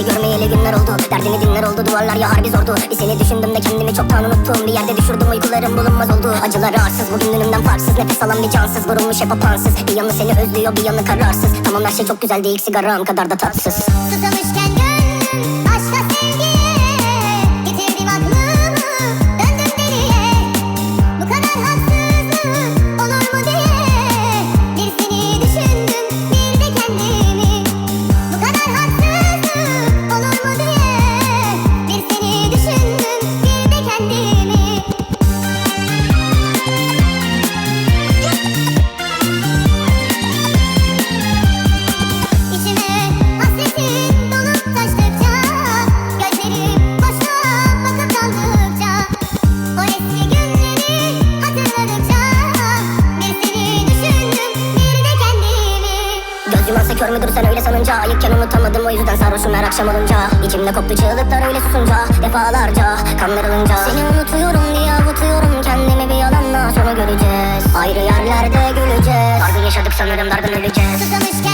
güneşi görmeyeli günler oldu Derdini dinler oldu duvarlar ya harbi zordu. Bir seni düşündüm de kendimi çoktan unuttum Bir yerde düşürdüm uykularım bulunmaz oldu. Acıları arsız bugün önümden farksız Nefes alan bir cansız vurulmuş hep apansız Bir yanı seni özlüyor bir yanı kararsız. Tamam her şey çok güzel değil sigaram kadar da tatsız. Susamışken Göz yumarsa kör müdür sen öyle sanınca. Ayıkken unutamadım o yüzden sarhoşum her akşam olunca. İçimde koptu çığlıklar öyle susunca. Defalarca kanlar alınca Seni unutuyorum diye avutuyorum kendimi bir yalanla? Sonu göreceğiz. Ayrı yerlerde güleceğiz. Dargın yaşadık sanırım dargın öleceğiz. Susamışken